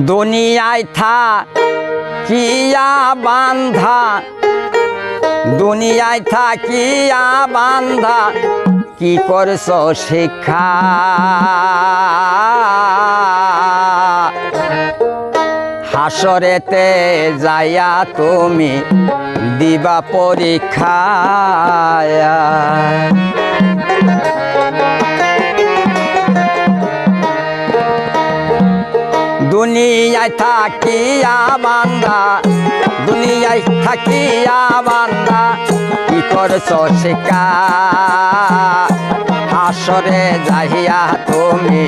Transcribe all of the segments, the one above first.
দুনিয়ায় থা, কিয়া বান্ধা। দুনিয়ায় থাকিয়া বান্ধা, কি করছ শিক্ষা হাসরেতে যাইয়া তুমি দিবা পরীক্ষা দুনিয়ায় থাকিয়া বান্দা, দুনিয়ায় থাকিয়া বান্দা, কি করছ শিকা? আসরে যাহিয়া তুমি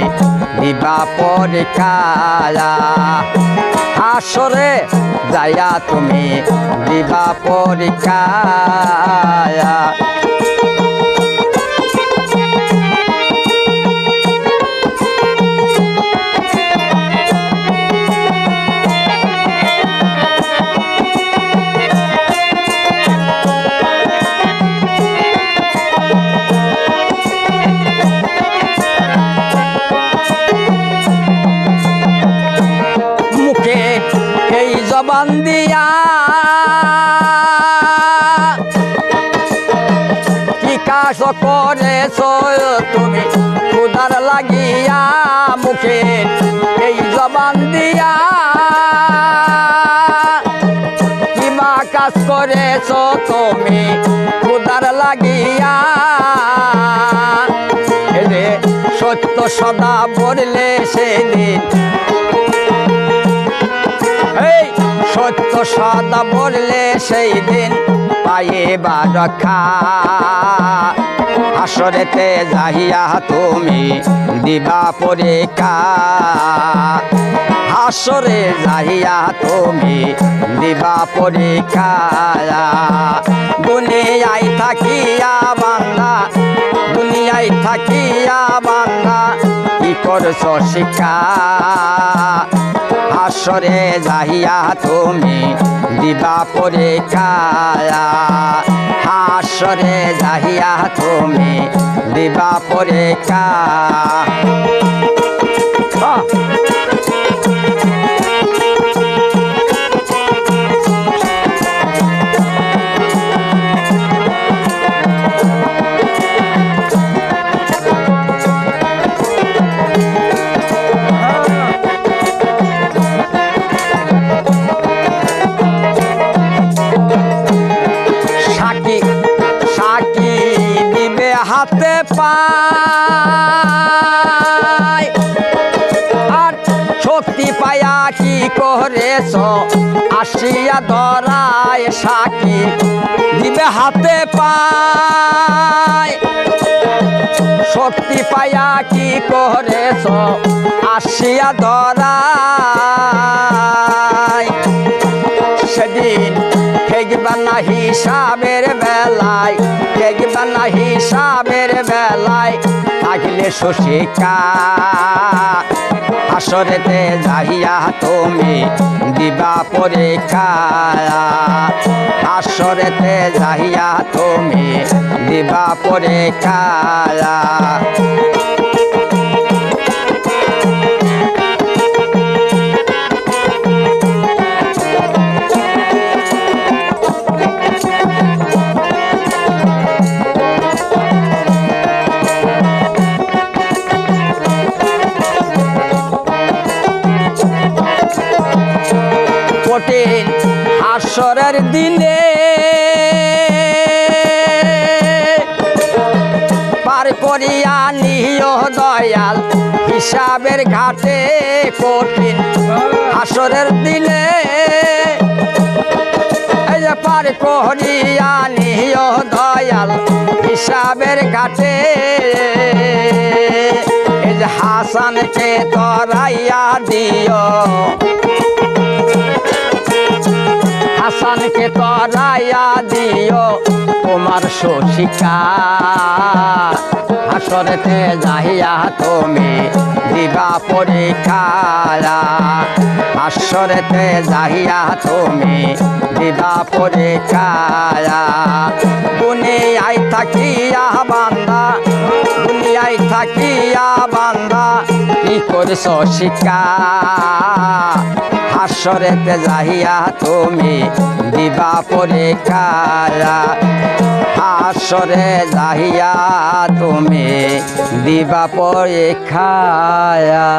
দিবা পরীক্ষা আসরে যাইয়া তুমি দিবা পরীক্ষা এই জবান দিয়া করেছ তুমি? খুদার লাগিয়া মুখে এই জবান দিয়া কিবা কাজ তুমি? খুদার লাগিয়া। সত্য সদা বললে সেদিন সত্য সদা বললে সেই দিন পায়ে বা রক্ষা। আসরেতে যাহিয়া তুমি দিবা পরীক্ষা। হাসরে যাহিয়া তুমি দিবা পরীক্ষা। দুনিয়ায় থাকিয়া বান্দা, দুনিয়ায় থাকিয়া বান্দা, কি করছ শিক্ষা? আসরে যাহিয়া তুমি দিবা পরীক্ষা আসরে যাহিয়া তুমি দিবা পরীক্ষা। পায় আর শক্তি পায়া কি করেছ? আসিয়া ধরায় সাকি, দিবে হাতে পায়। শক্তি পায়া কি করেছ? আসিয়া ধরায়। সেদিন ঠেকবা না হিসাবের বেলায় ঠেকবা না হিসাবের বেলায় থাকলে শশিকা। আসরেতে যাহিয়া তুমি দিবা পরীক্ষা। আসরেতে যাহিয়া তুমি দিবা পরীক্ষা। হাসরের দিনে পার করিয়া নিয় দয়াল, হিসাবের ঘাটে কঠিন হাসরের দিনে। পার করিয়া নিয় দয়াল, হিসাবের ঘাটে। হাসানকে তরাইয়া দিও হাসানকে তরাইয়া দিও তোমার শশিকা। হাসরেতে যাহিয়া তুমি দিবা পরীক্ষা হাসরেতে যাহিয়া তুমি দিবা পরীক্ষা দুনিয়ায় থাকিয়া বান্দা, দুনিয়ায় থাকিয়া বান্দা, কি করছ শিকা হাসরেতে যাহিয়া তুমি দিবা পরীক্ষায়া হাসরে যাহিয়া তুমি দিবা পরীক্ষায়া